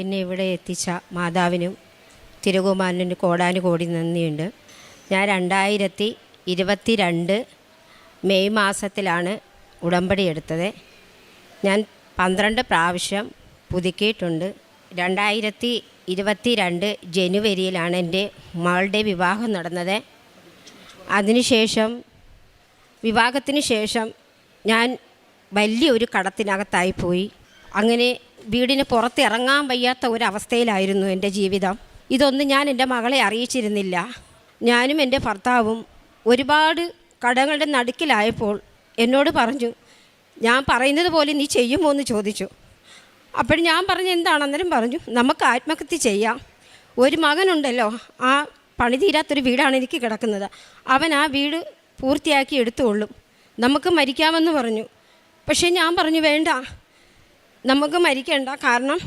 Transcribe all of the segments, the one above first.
എന്നെ ഇവിടെ എത്തിച്ച മാതാവിനും തിരുകുമാരനും കോടാനുകോടി നന്ദിയുണ്ട്. ഞാൻ രണ്ടായിരത്തി ഇരുപത്തി രണ്ട് മെയ് മാസത്തിലാണ് ഉടമ്പടി എടുത്തത്. ഞാൻ പന്ത്രണ്ട് പ്രാവശ്യം പുതുക്കിയിട്ടുണ്ട്. രണ്ടായിരത്തി ഇരുപത്തി രണ്ട് ജനുവരിയിലാണ് എന്റെ മകളുടെ വിവാഹം നടന്നത്. അതിനുശേഷം വിവാഹത്തിന് ശേഷം ഞാൻ വലിയൊരു കടത്തിനകത്തായി പോയി. അങ്ങനെ വീടിന് പുറത്തിറങ്ങാൻ വയ്യാത്ത ഒരവസ്ഥയിലായിരുന്നു എന്റെ ജീവിതം. ഇതൊന്നും ഞാൻ എന്റെ മകളെ അറിയിച്ചിരുന്നില്ല. ഞാനും എന്റെ ഭർത്താവും ഒരുപാട് കടങ്ങളുടെ നടുക്കിലായപ്പോൾ എന്നോട് പറഞ്ഞു ഞാൻ പറയുന്നത് പോലെ നീ ചെയ്യുമോ? എന്ന് ചോദിച്ചു. അപ്പോൾ ഞാൻ പറഞ്ഞു എന്താണ്? പറഞ്ഞു നമുക്ക് ആത്മഹത്യ ചെയ്യാം. ഒരു മകനുണ്ടല്ലോ ആ പണി തീരാത്തൊരു വീടാണ് എനിക്ക് കിടക്കുന്നത്. അവൻ ആ വീട് പൂർത്തിയാക്കി എടുത്തുകൊള്ളും. നമുക്ക് മരിക്കാമെന്ന് പറഞ്ഞു. പക്ഷേ ഞാൻ പറഞ്ഞു വേണ്ട നമുക്ക് മരിക്കേണ്ട കാരണം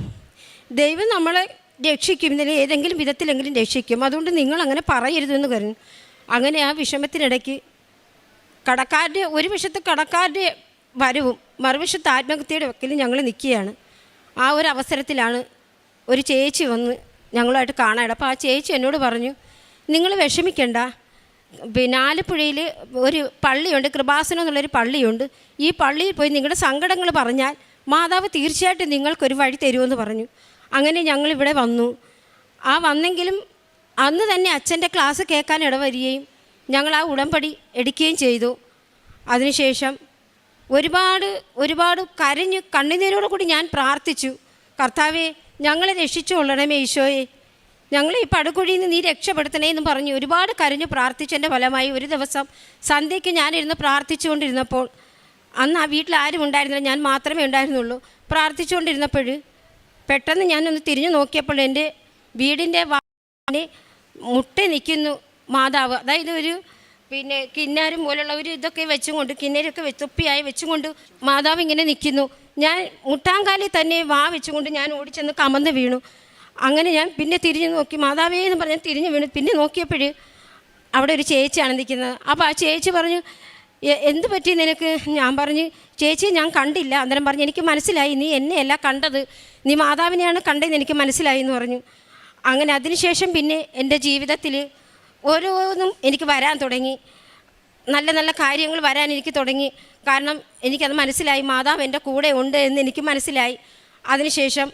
ദൈവം നമ്മളെ രക്ഷിക്കും ഇതിൽ ഏതെങ്കിലും വിധത്തിലെങ്കിലും രക്ഷിക്കും. അതുകൊണ്ട് നിങ്ങൾ അങ്ങനെ പറയരുതെന്ന് പറഞ്ഞു അങ്ങനെ ആ വിഷമത്തിനിടയ്ക്ക് കടക്കാരുടെ ഒരു വശത്ത് കടക്കാരുടെ വരവും മറുവശത്ത് ആത്മഹത്യയുടെ വക്കിലും ഞങ്ങൾ നിൽക്കുകയാണ്. ആ ഒരു അവസരത്തിലാണ് ഒരു ചേച്ചി വന്ന് ഞങ്ങളുമായിട്ട് കാണാനുള്ളത് അപ്പോൾ ആ ചേച്ചി എന്നോട് പറഞ്ഞു നിങ്ങൾ വിഷമിക്കണ്ട. പിന്നെ ആലപ്പുഴയിൽ ഒരു പള്ളിയുണ്ട് കൃപാസനം എന്നുള്ളൊരു പള്ളിയുണ്ട്. ഈ പള്ളിയിൽ പോയി നിങ്ങളുടെ സങ്കടങ്ങൾ പറഞ്ഞാൽ മാതാവ് തീർച്ചയായിട്ടും നിങ്ങൾക്കൊരു വഴി തരുമെന്ന് പറഞ്ഞു. അങ്ങനെ ഞങ്ങളിവിടെ വന്നു. ആ വന്നെങ്കിലും അന്ന് തന്നെ അച്ഛന്റെ ക്ലാസ് കേൾക്കാൻ ഇടവരികയും ഞങ്ങൾ ആ ഉടമ്പടി എടുക്കുകയും ചെയ്തു. അതിനുശേഷം ഒരുപാട് ഒരുപാട് കരഞ്ഞ് കണ്ണുനീരോട് കൂടി ഞാൻ പ്രാർത്ഥിച്ചു. കർത്താവെ ഞങ്ങളെ രക്ഷിച്ചു കൊള്ളണമേ ഈശോയെ. ഞങ്ങളെ ഈ പടുകുഴിയിൽ നിന്ന് നീ രക്ഷപ്പെടുത്തണേ എന്ന് പറഞ്ഞു ഒരുപാട് കരഞ്ഞു പ്രാർത്ഥിച്ചതിന്റെ ഫലമായി ഒരു ദിവസം സന്ധ്യയ്ക്ക് ഞാനിരുന്ന് പ്രാർത്ഥിച്ചുകൊണ്ടിരുന്നപ്പോൾ അന്ന് ആ വീട്ടിൽ ആരും ഉണ്ടായിരുന്നില്ല. ഞാൻ മാത്രമേ ഉണ്ടായിരുന്നുള്ളൂ. പ്രാർത്ഥിച്ചുകൊണ്ടിരുന്നപ്പോൾ പെട്ടെന്ന് ഞാനൊന്ന് തിരിഞ്ഞു നോക്കിയപ്പോൾ എന്റെ വീടിന്റെ വാനെ മുട്ട നിൽക്കുന്നു മാതാവ്. അതായത് ഒരു പിന്നെ കിന്നാരും പോലുള്ള ഒരു ഇതൊക്കെ വെച്ചുകൊണ്ട് കിന്നരൊക്കെ തൊപ്പിയായി വെച്ചും കൊണ്ട് മാതാവ് ഇങ്ങനെ നിൽക്കുന്നു. ഞാൻ മുട്ടാങ്കാലിൽ തന്നെ വാ വെച്ചുകൊണ്ട് ഞാൻ ഓടിച്ചെന്ന് കമന്ന് വീണു. അങ്ങനെ ഞാൻ പിന്നെ തിരിഞ്ഞു നോക്കി. മാതാവേ എന്ന് പറഞ്ഞ് തിരിഞ്ഞു വീണു. പിന്നെ നോക്കിയപ്പോൾ അവിടെ ഒരു ചേച്ചിയാണ് നിൽക്കുന്നത്. അപ്പോൾ ആ ചേച്ചി പറഞ്ഞു "എ- എന്ത് പറ്റി നിനക്ക്? ഞാൻ പറഞ്ഞ് ചേച്ചി ഞാൻ കണ്ടില്ല. അന്നേരം പറഞ്ഞു എനിക്ക് മനസ്സിലായി നീ എന്നെയല്ല കണ്ടത്. നീ മാതാവിനെയാണ് കണ്ടതെന്ന് എനിക്ക് മനസ്സിലായി എന്ന് പറഞ്ഞു. അങ്ങനെ അതിനുശേഷം പിന്നെ എന്റെ ജീവിതത്തിൽ ഓരോന്നും എനിക്ക് വരാൻ തുടങ്ങി. നല്ല നല്ല കാര്യങ്ങൾ വരാൻ എനിക്ക് തുടങ്ങി. കാരണം എനിക്കത് മനസ്സിലായി മാതാവ് എന്റെ കൂടെ ഉണ്ട് എന്ന് എനിക്ക് മനസ്സിലായി. അതിനുശേഷം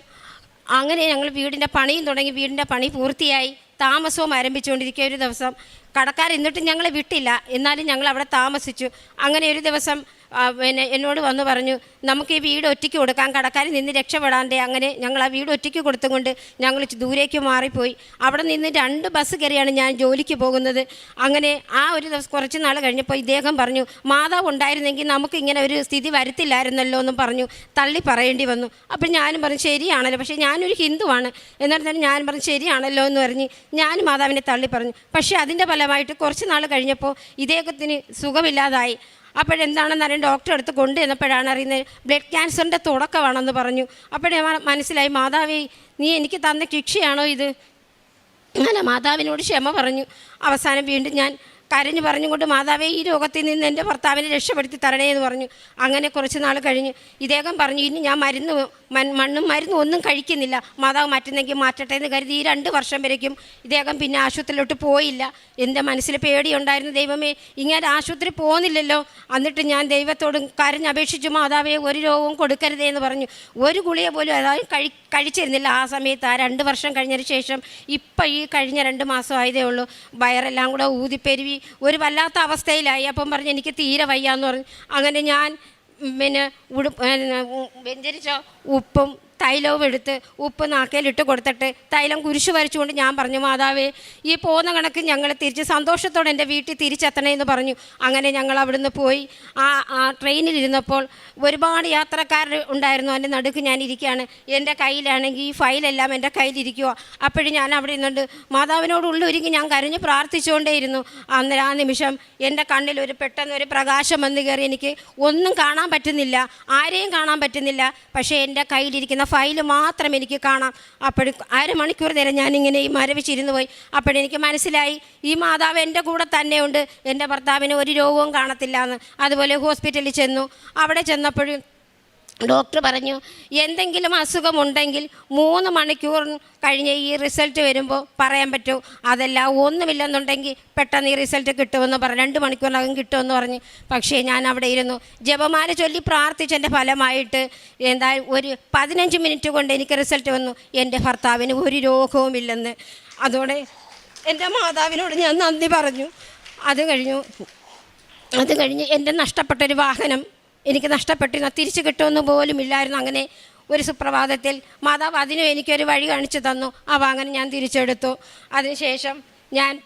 അങ്ങനെ ഞങ്ങൾ വീടിന്റെ പണിയും തുടങ്ങി. വീടിന്റെ പണി പൂർത്തിയായി. താമസവും ആരംഭിച്ചുകൊണ്ടിരിക്കുക ഒരു ദിവസം. കടക്കാർ എന്നിട്ടും ഞങ്ങളെ വിട്ടില്ല. എന്നാലും ഞങ്ങൾ അവിടെ താമസിച്ചു. അങ്ങനെ ഒരു ദിവസം പിന്നെ എന്നോട് വന്ന് പറഞ്ഞു നമുക്ക് ഈ വീട് ഒറ്റയ്ക്ക് കൊടുക്കാം കടക്കാരിൽ നിന്ന് രക്ഷപ്പെടാണ്ടേ അങ്ങനെ ഞങ്ങൾ ആ വീട് ഒറ്റയ്ക്ക് കൊടുത്തുകൊണ്ട് ഞങ്ങൾ ദൂരേക്ക് മാറിപ്പോയി. അവിടെ നിന്ന് രണ്ട് ബസ് കയറിയാണ് ഞാൻ ജോലിക്ക് പോകുന്നത്. അങ്ങനെ ആ ഒരു ദിവസം കുറച്ച് നാൾ കഴിഞ്ഞപ്പോൾ ഇദ്ദേഹം പറഞ്ഞു മാതാവ് ഉണ്ടായിരുന്നെങ്കിൽ നമുക്ക് ഇങ്ങനെ ഒരു സ്ഥിതി വരുത്തില്ലായിരുന്നല്ലോ എന്നും പറഞ്ഞു തള്ളി പറയേണ്ടി വന്നു. അപ്പം ഞാനും പറഞ്ഞു ശരിയാണല്ലോ പക്ഷേ ഞാനൊരു ഹിന്ദുവാണ്. എന്നാൽ തന്നെ ഞാൻ പറഞ്ഞു ശരിയാണല്ലോ എന്ന് പറഞ്ഞ് ഞാനും മാതാവിനെ തള്ളി പറഞ്ഞു. പക്ഷേ അതിന്റെ ഫലമായിട്ട് കുറച്ച് നാൾ കഴിഞ്ഞപ്പോൾ ഇദ്ദേഹത്തിന് സുഖമില്ലാതായി. അപ്പോഴെന്താണെന്ന് അറിയാൻ ഡോക്ടറെ അടുത്ത് കൊണ്ടുവന്നപ്പോഴാണ് അറിയുന്നത്? ബ്ലഡ് ക്യാൻസറിന്റെ തുടക്കമാണെന്ന് പറഞ്ഞു. അപ്പോഴേ മനസ്സിലായി മാതാവേ നീ എനിക്ക് തന്ന ശിക്ഷയാണോ ഇത്? അങ്ങനെ മാതാവിനോട് ക്ഷമ പറഞ്ഞു. അവസാനം വീണ്ടും ഞാൻ കരഞ്ഞു പറഞ്ഞുകൊണ്ട് മാതാവേ ഈ രോഗത്തിൽ നിന്ന് എന്റെ ഭർത്താവിനെ രക്ഷപ്പെടുത്തി തരണേ എന്ന് പറഞ്ഞു. അങ്ങനെ കുറച്ച് നാൾ കഴിഞ്ഞ് ഇദ്ദേഹം പറഞ്ഞു ഇനി ഞാൻ മരുന്ന് മണ്ണും മരുന്നും ഒന്നും കഴിക്കുന്നില്ല. മാതാവ് മാറ്റുന്നെങ്കിൽ മാറ്റട്ടെ എന്ന് കരുതി ഈ രണ്ട് വർഷം വരയ്ക്കും ഇദ്ദേഹം പിന്നെ ആശുപത്രിയിലോട്ട് പോയില്ല. എന്റെ മനസ്സിൽ പേടിയുണ്ടായിരുന്നു ദൈവമേ ഇങ്ങനെ ആശുപത്രി പോകുന്നില്ലല്ലോ എന്നിട്ട് ഞാൻ ദൈവത്തോട് കരഞ്ഞപേക്ഷിച്ചു മാതാവേ ഒരു രോഗവും കൊടുക്കരുതേ എന്ന് പറഞ്ഞു. ഒരു ഗുളിയെ പോലും അതായത് കഴി കഴിച്ചിരുന്നില്ല ആ സമയത്ത്. ആ രണ്ട് വർഷം കഴിഞ്ഞതിന് ശേഷം ഇപ്പം ഈ കഴിഞ്ഞ രണ്ട് മാസം ആയതേ ഉള്ളൂ. വയറെല്ലാം കൂടെ ഊതിപ്പെരുവി ഒരു വല്ലാത്ത അവസ്ഥയിലായി. അപ്പം പറഞ്ഞ് എനിക്ക് തീരെ വയ്യാന്ന് പറഞ്ഞു. അങ്ങനെ ഞാൻ പിന്നെ ഉടു പിന്നെ, വെഞ്ചരിച്ച ഉപ്പും തൈലവും എടുത്ത് ഉപ്പ് നാക്കയിലിട്ട് കൊടുത്തിട്ട് തൈലം കുരിശു വരച്ചുകൊണ്ട് ഞാൻ പറഞ്ഞു മാതാവേ ഈ പോകുന്ന കണക്ക് ഞങ്ങൾ തിരിച്ച് സന്തോഷത്തോടെ എന്റെ വീട്ടിൽ തിരിച്ചെത്തണേ എന്ന് പറഞ്ഞു. അങ്ങനെ ഞങ്ങൾ അവിടുന്ന് പോയി. ആ ആ ട്രെയിനിലിരുന്നപ്പോൾ ഒരുപാട് യാത്രക്കാർ ഉണ്ടായിരുന്നു. എന്റെ നടുക്ക് ഞാൻ ഇരിക്കുകയാണ്. എന്റെ കയ്യിലാണെങ്കിൽ ഈ ഫയലെല്ലാം എന്റെ കയ്യിലിരിക്കുക അപ്പോഴും ഞാൻ അവിടെ ഇരുന്നുണ്ട് മാതാവിനോട് ഉള്ളൊരുങ്ങി ഞാൻ കരഞ്ഞ് പ്രാർത്ഥിച്ചുകൊണ്ടേയിരുന്നു. അന്നേരം ആ നിമിഷം എന്റെ കണ്ണിൽ ഒരു പെട്ടെന്ന് ഒരു പ്രകാശം വന്നു കയറി എനിക്ക് ഒന്നും കാണാൻ പറ്റുന്നില്ല ആരെയും കാണാൻ പറ്റുന്നില്ല. പക്ഷേ എന്റെ കയ്യിലിരിക്കുന്ന ഫയൽ മാത്രം എനിക്ക് കാണാം. അപ്പോഴും അരമണിക്കൂർ നേരം ഞാനിങ്ങനെ ഈ മരവിച്ചിരുന്ന് പോയി. അപ്പോഴെനിക്ക് മനസ്സിലായി ഈ മാതാവ് എന്റെ കൂടെ തന്നെയുണ്ട്. എന്റെ ഭർത്താവിന് ഒരു രോഗവും കാണത്തില്ല എന്ന് അതുപോലെ ഹോസ്പിറ്റലിൽ ചെന്നു. അവിടെ ചെന്നപ്പോഴും ഡോക്ടർ പറഞ്ഞു എന്തെങ്കിലും അസുഖമുണ്ടെങ്കിൽ മൂന്ന് മണിക്കൂർ കഴിഞ്ഞ് ഈ റിസൾട്ട് വരുമ്പോൾ പറയാൻ പറ്റൂ. അതല്ല ഒന്നുമില്ലെന്നുണ്ടെങ്കിൽ പെട്ടെന്ന് ഈ റിസൾട്ട് കിട്ടുമെന്ന് പറഞ്ഞു. രണ്ട് മണിക്കൂറിനകം കിട്ടുമെന്ന് പറഞ്ഞു. പക്ഷേ ഞാൻ അവിടെ ഇരുന്നു. ജപമാല ചൊല്ലി പ്രാർത്ഥിച്ചതിന്റെ ഫലമായിട്ട് എന്താ ഒരു പതിനഞ്ച് മിനിറ്റ് കൊണ്ട് എനിക്ക് റിസൾട്ട് വന്നു. എന്റെ ഭർത്താവിന് ഒരു രോഗവുമില്ലെന്ന്. അതോടെ എന്റെ മാതാവിനോട് ഞാൻ നന്ദി പറഞ്ഞു. അത് കഴിഞ്ഞു. അത് കഴിഞ്ഞ് എന്റെ നഷ്ടപ്പെട്ടൊരു വാഹനം എനിക്ക് നഷ്ടപ്പെട്ടിരുന്നു. തിരിച്ചു കിട്ടുമെന്ന് പോലും ഇല്ലായിരുന്നു. അങ്ങനെ ഒരു സുപ്രഭാതത്തിൽ മാതാവ് അതിനും എനിക്കൊരു വഴി കാണിച്ചു തന്നു. ആ അങ്ങനെ ഞാൻ തിരിച്ചെടുത്തു. അതിനുശേഷം ഞാൻ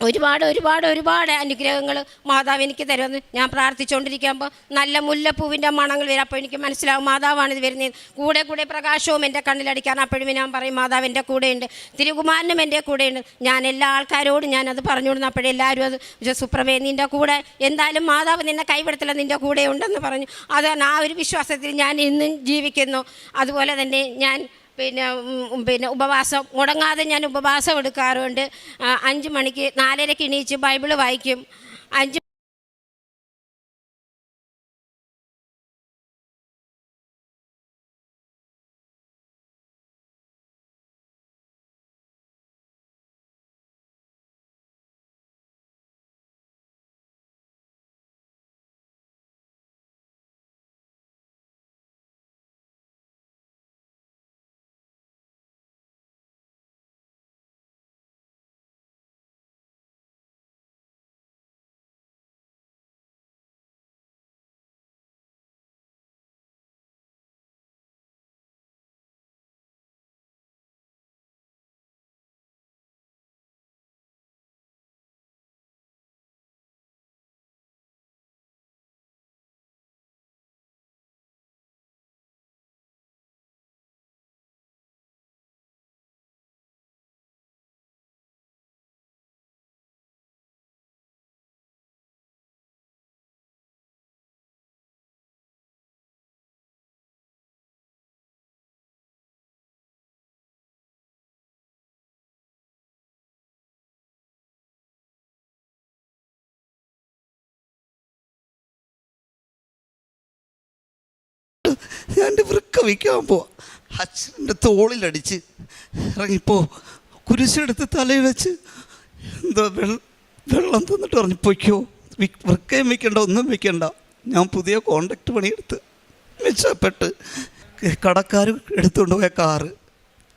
ഒരുപാട് ഒരുപാട് ഒരുപാട് അനുഗ്രഹങ്ങൾ മാതാവ് എനിക്ക് തരുമെന്ന് ഞാൻ പ്രാർത്ഥിച്ചുകൊണ്ടിരിക്കുമ്പോൾ നല്ല മുല്ലപ്പൂവിന്റെ മണങ്ങൾ വരും. അപ്പോൾ എനിക്ക് മനസ്സിലാവും ഇത് വരുന്നത്. കൂടെ കൂടെ പ്രകാശവും എന്റെ കണ്ണിലടിക്കാൻ അപ്പോഴും ഞാൻ പറയും മാതാവ് എന്റെ കൂടെയുണ്ട്. തിരുകുമാരനും എന്റെ കൂടെയുണ്ട്. ഞാൻ എല്ലാ ആൾക്കാരോടും ഞാനത് അത് പറഞ്ഞു കൊടുന്നു അപ്പോഴും എല്ലാവരും അത് "ജോ, സുപ്രഭേ നിന്റെ കൂടെ എന്തായാലും മാതാവ് നിന്നെ കൈവിടത്തില്ല നിന്റെ കൂടെ ഉണ്ടെന്ന് പറഞ്ഞു. അതാണ് ആ ഒരു വിശ്വാസത്തിൽ ഞാൻ ഇന്നും ജീവിക്കുന്നു. അതുപോലെ തന്നെ ഞാൻ പിന്നെ പിന്നെ ഉപവാസം മുടങ്ങാതെ ഞാൻ ഉപവാസം എടുക്കാറുണ്ട്. അഞ്ച് മണിക്ക് നാലരയ്ക്ക് എണീച്ച് ബൈബിൾ വായിക്കും. അഞ്ച് എന്റെ വൃക്ക വയ്ക്കാൻ പോവാ. അച്ഛന്റെ തോളിലടിച്ച് ഇറങ്ങിപ്പോ കുരിശെടുത്ത് തലയിൽ വെച്ച് എന്താ വെള്ളം തന്നിട്ട് പറഞ്ഞു പൊയ്ക്കോ വൃക്കയും വെക്കണ്ട ഒന്നും വെക്കണ്ട ഞാൻ പുതിയ കോണ്ടാക്ട് പണിയെടുത്ത് മെച്ചപ്പെട്ട് കടക്കാർ എടുത്തുകൊണ്ട് പോയ കാറ്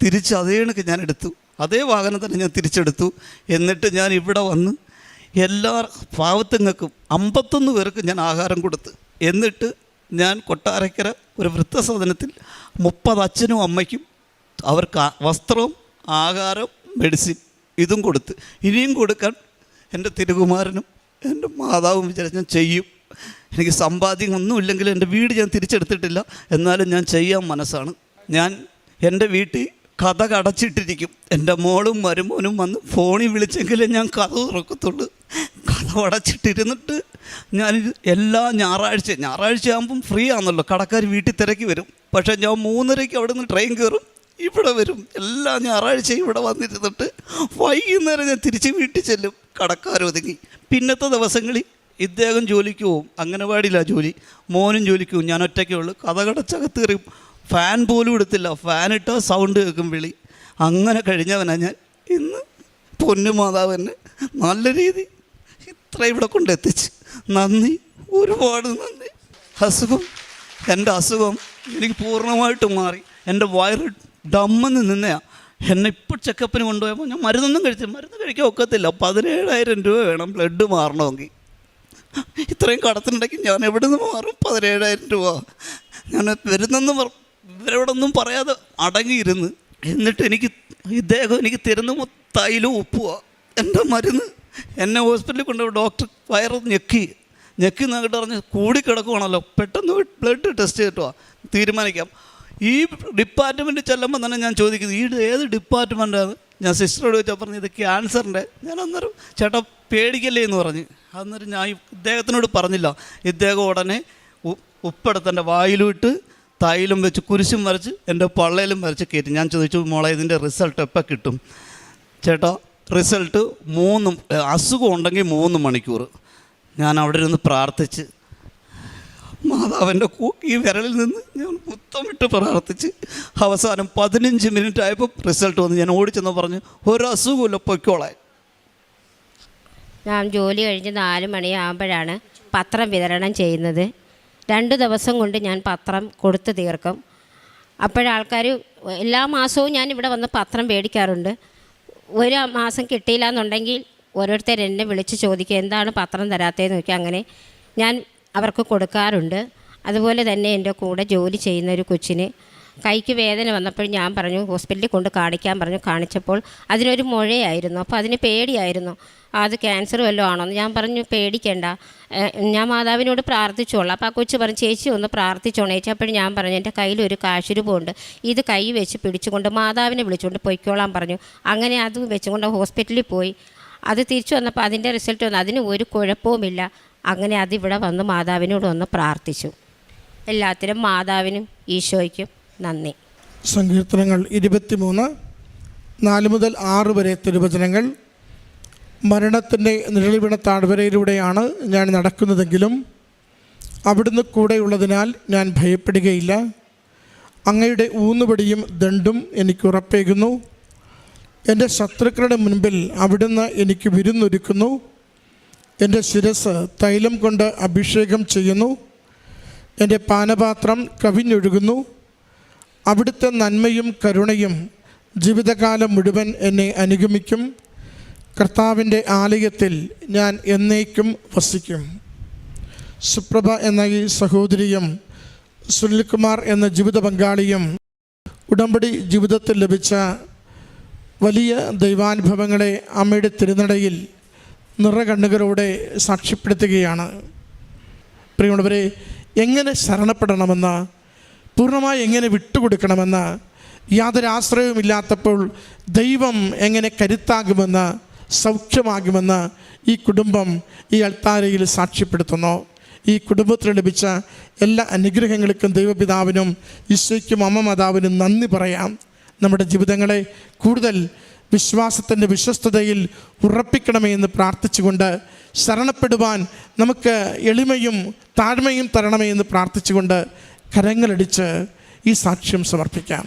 തിരിച്ച് അതേ കണക്ക് ഞാൻ എടുത്തു. അതേ വാഹനം തന്നെ ഞാൻ തിരിച്ചെടുത്തു. എന്നിട്ട് ഞാൻ ഇവിടെ വന്ന് എല്ലാ പാവത്തുങ്ങൾക്കും അമ്പത്തൊന്ന് പേർക്ക് ഞാൻ ആഹാരം കൊടുത്ത്. എന്നിട്ട് ഞാൻ കൊട്ടാരക്കര ഒരു വൃദ്ധസദനത്തിൽ മുപ്പത് അച്ഛനും അമ്മയ്ക്കും അവർക്ക് വസ്ത്രവും ആഹാരവും മെഡിസിൻ ഇതും കൊടുത്ത്. ഇനിയും കൊടുക്കാൻ എന്റെ തിരുകുമാരനും എന്റെ മാതാവും വിചാരിച്ച് ഞാൻ ചെയ്യും. എനിക്ക് സമ്പാദ്യം ഒന്നുമില്ലെങ്കിൽ എന്റെ വീട് ഞാൻ തിരിച്ചെടുത്തിട്ടില്ല. എന്നാലും ഞാൻ ചെയ്യാൻ മനസ്സാണ്. ഞാൻ എന്റെ വീട്ടിൽ കഥ കടച്ചിട്ടിരിക്കും എന്റെ മോളും മരുമോനും വന്ന് ഫോണിൽ വിളിച്ചെങ്കിലേ ഞാൻ കഥ തുറക്കത്തുള്ളൂ. കഥ അടച്ചിട്ടിരുന്നിട്ട് ഞാൻ എല്ലാ ഞായറാഴ്ച ഞായറാഴ്ച ആകുമ്പം ഫ്രീ ആണല്ലോ. കടക്കാർ വീട്ടിൽ തിരക്കി വരും. പക്ഷേ ഞാൻ മൂന്നരയ്ക്ക് അവിടെ നിന്ന് ട്രെയിൻ കയറും ഇവിടെ വരും. എല്ലാ ഞായറാഴ്ചയും ഇവിടെ വന്നിരുന്നിട്ട് വൈകുന്നേരം ഞാൻ തിരിച്ച് വീട്ടിൽ ചെല്ലും. കടക്കാരൊതുങ്ങി പിന്നത്തെ ദിവസങ്ങളിൽ ഇദ്ദേഹം ജോലിക്ക് പോവും. അംഗനവാടിയിലാണ് ജോലി. മോനും ജോലിക്ക് പോവും. ഞാൻ ഒറ്റയ്ക്കേ ഉള്ളൂ. കഥകടച്ചകത്ത് കയറിയും ഫാൻ പോലും എടുത്തില്ല. ഫാൻ ഇട്ടാൽ സൗണ്ട് കേൾക്കും വിളി. അങ്ങനെ കഴിഞ്ഞവനാ ഞാൻ. ഇന്ന് പൊന്നു മാതാവ് എന്നെ നല്ല രീതി ഇത്ര ഇവിടെ കൊണ്ടെത്തിച്ച്. നന്ദി ഒരുപാട് നന്ദി. അസുഖം എന്റെ അസുഖം എനിക്ക് പൂർണമായിട്ടും മാറി. എന്റെ വയറ് ഡമ്മെന്ന് നിന്നയാ. എന്നെ ഇപ്പോൾ ചെക്കപ്പിന് കൊണ്ടുപോയപ്പോൾ ഞാൻ മരുന്നൊന്നും കഴിച്ചു മരുന്ന് കഴിക്കാൻ ഒക്കത്തില്ല. പതിനേഴായിരം രൂപ വേണം ബ്ലഡ് മാറണമെങ്കിൽ ഇത്രയും കടത്തിനുണ്ടെങ്കിൽ ഞാൻ എവിടെ നിന്ന് മാറും? പതിനേഴായിരം രൂപ. ഞാൻ വരുന്നെന്ന് ഇവരോടൊന്നും പറയാതെ അടങ്ങിയിരുന്ന്. എന്നിട്ട് എനിക്ക് ഇദ്ദേഹം എനിക്ക് തരുന്ന തൈലും ഉപ്പുവാ. എന്റെ മരുന്ന് എന്നെ ഹോസ്പിറ്റലിൽ കൊണ്ടുപോയി ഡോക്ടർ വയറ് ഞെക്കി. ഞെക്കി നിന്നിട്ട് പറഞ്ഞ് കൂടി കിടക്കുവാണല്ലോ. പെട്ടെന്ന് ബ്ലഡ് ടെസ്റ്റ് ചെയ്തിട്ടോ തീരുമാനിക്കാം. ഈ ഡിപ്പാർട്ട്മെന്റ് ചെല്ലുമ്പോൾ തന്നെ ഞാൻ ചോദിക്കുന്നത് ഈ ഏത് ഡിപ്പാർട്ട്മെന്റാണ് ഞാൻ സിസ്റ്ററോട് ചോദിച്ചാൽ പറഞ്ഞു ഇത് ക്യാൻസറിന്റെ ഞാൻ അന്നേരം ചേട്ടാ പേടിക്കല്ലേ? എന്ന് പറഞ്ഞ്. അന്നേരം ഞാൻ ഇദ്ദേഹത്തിനോട് പറഞ്ഞില്ല. ഇദ്ദേഹം ഉടനെ ഉപ്പെടുത്തന്റെ വായിലിട്ട് തൈലും വെച്ച് കുരിശും വരച്ച് എന്റെ പള്ളയിലും വരച്ച് കയറ്റി. ഞാൻ ചോദിച്ചു മോളെ ഇതിന്റെ റിസൾട്ട് എപ്പോൾ കിട്ടും? ചേട്ടാ റിസൾട്ട് മൂന്ന് അസുഖം ഉണ്ടെങ്കിൽ മൂന്ന് മണിക്കൂർ. ഞാൻ അവിടെ ഇരുന്ന് പ്രാർത്ഥിച്ച് മാതാവിന്റെ ഈ വിരലിൽ നിന്ന് ഞാൻ മുത്തമിട്ട് പ്രാർത്ഥിച്ച് അവസാനം പതിനഞ്ച് മിനിറ്റ് ആയപ്പോൾ റിസൾട്ട് വന്ന്. ഞാൻ ഓടിച്ചെന്ന് പറഞ്ഞു ഒരു അസുഖമില്ല പൊയ്ക്കോളായി ഞാൻ ജോലി കഴിഞ്ഞ് നാല് മണിയാകുമ്പോഴാണ് പത്രം വിതരണം ചെയ്യുന്നത്. രണ്ട് ദിവസം കൊണ്ട് ഞാൻ പത്രം കൊടുത്തു തീർക്കും. അപ്പോഴാൾക്കാർ എല്ലാ മാസവും ഞാൻ ഇവിടെ വന്ന് പത്രം മേടിക്കാറുണ്ട്. ഒരു മാസം കിട്ടിയില്ല എന്നുണ്ടെങ്കിൽ ഓരോരുത്തർ എന്നെ വിളിച്ച് ചോദിക്കുക എന്താണ് പത്രം തരാത്തതെന്ന് ചോദിക്കുക? അങ്ങനെ ഞാൻ അവർക്ക് കൊടുക്കാറുണ്ട്. അതുപോലെ തന്നെ എന്റെ കൂടെ ജോലി ചെയ്യുന്ന ഒരു കൊച്ചിന് കൈക്ക് വേദന വന്നപ്പോൾ ഞാൻ പറഞ്ഞു ഹോസ്പിറ്റലിൽ കൊണ്ട് കാണിക്കാൻ പറഞ്ഞു കാണിച്ചപ്പോൾ അതിനൊരു മുഴയായിരുന്നു. അപ്പോൾ അതിന് പേടിയായിരുന്നു. അത് ക്യാൻസർ വല്ലതും ആണോ? എന്ന് ഞാൻ പറഞ്ഞു പേടിക്കേണ്ട. ഞാൻ മാതാവിനോട് പ്രാർത്ഥിച്ചോളാം. അപ്പോൾ ആ കൊച്ചു പറഞ്ഞു ചേച്ചി ഒന്ന് പ്രാർത്ഥിച്ചോണം. ചേച്ചി അപ്പോൾ ഞാൻ പറഞ്ഞു എന്റെ കയ്യിൽ ഒരു കാശുരൂപമുണ്ട്. ഇത് കൈ വെച്ച് പിടിച്ചുകൊണ്ട് മാതാവിനെ വിളിച്ചുകൊണ്ട് പൊയ്ക്കോളാൻ പറഞ്ഞു. അങ്ങനെ അത് വെച്ചുകൊണ്ട് ഹോസ്പിറ്റലിൽ പോയി. അത് തിരിച്ചു വന്നപ്പോൾ അതിന്റെ റിസൾട്ട് വന്നു. അതിന് ഒരു കുഴപ്പവുമില്ല. അങ്ങനെ അതിവിടെ വന്ന് മാതാവിനോട് ഒന്ന് പ്രാർത്ഥിച്ചു. എല്ലാത്തിനും മാതാവിനും ഈശോയ്ക്കും നന്ദി. സങ്കീർത്തനങ്ങൾ ഇരുപത്തിമൂന്ന് നാല് മുതൽ ആറ് വരെ തിരുവചനങ്ങൾ. മരണത്തിന്റെ നിഴലിവിട താഴ്വരയിലൂടെയാണ് ഞാൻ നടക്കുന്നതെങ്കിലും അവിടുന്ന് കൂടെയുള്ളതിനാൽ ഞാൻ ഭയപ്പെടുകയില്ല. അങ്ങയുടെ ഊന്നുപടിയും ദണ്ടും എനിക്ക് ഉറപ്പേകുന്നു. എന്റെ ശത്രുക്കളുടെ മുൻപിൽ അവിടുന്ന് എനിക്ക് വിരുന്നൊരുക്കുന്നു. എന്റെ ശിരസ് തൈലം കൊണ്ട് അഭിഷേകം ചെയ്യുന്നു. എന്റെ പാനപാത്രം കവിഞ്ഞൊഴുകുന്നു. അവിടുത്തെ നന്മയും കരുണയും ജീവിതകാലം മുഴുവൻ എന്നെ അനുഗമിക്കും. കർത്താവിന്റെ ആലയത്തിൽ ഞാൻ എന്നേക്കും വസിക്കും. സുപ്രഭ എന്ന ഈ സഹോദരിയും സുനിൽകുമാർ എന്ന ജീവിത പങ്കാളിയും ഉടമ്പടി ജീവിതത്തിൽ ലഭിച്ച വലിയ ദൈവാനുഭവങ്ങളെ അമ്മയുടെ തിരുനടയിൽ നിറകണ്ണുകളോടെ സാക്ഷ്യപ്പെടുത്തുകയാണ്. പ്രിയമുള്ളവരെ എങ്ങനെ ശരണപ്പെടണമെന്ന് പൂർണമായി എങ്ങനെ വിട്ടുകൊടുക്കണമെന്ന് യാതൊരു ആശ്രയവുമില്ലാത്തപ്പോൾ ദൈവം എങ്ങനെ കരുത്താകുമെന്ന് സൗഖ്യമാകുമെന്ന് ഈ കുടുംബം ഈ അൾത്താരയിൽ സാക്ഷ്യപ്പെടുത്തുന്നു. ഈ കുടുംബത്തിന് ലഭിച്ച എല്ലാ അനുഗ്രഹങ്ങൾക്കും ദൈവപിതാവിനും ഈശോയ്ക്കും അമ്മ മാതാവിനും നന്ദി പറയാം. നമ്മുടെ ജീവിതങ്ങളെ കൂടുതൽ വിശ്വാസത്തിന്റെ വിശ്വസ്തതയിൽ ഉറപ്പിക്കണമേ എന്ന് പ്രാർത്ഥിച്ചുകൊണ്ട് ശരണപ്പെടുവാൻ നമുക്ക് എളിമയും താഴ്മയും തരണമേ എന്ന് പ്രാർത്ഥിച്ചുകൊണ്ട് കരങ്ങളടിച്ച് ഈ സാക്ഷ്യം സമർപ്പിക്കാം.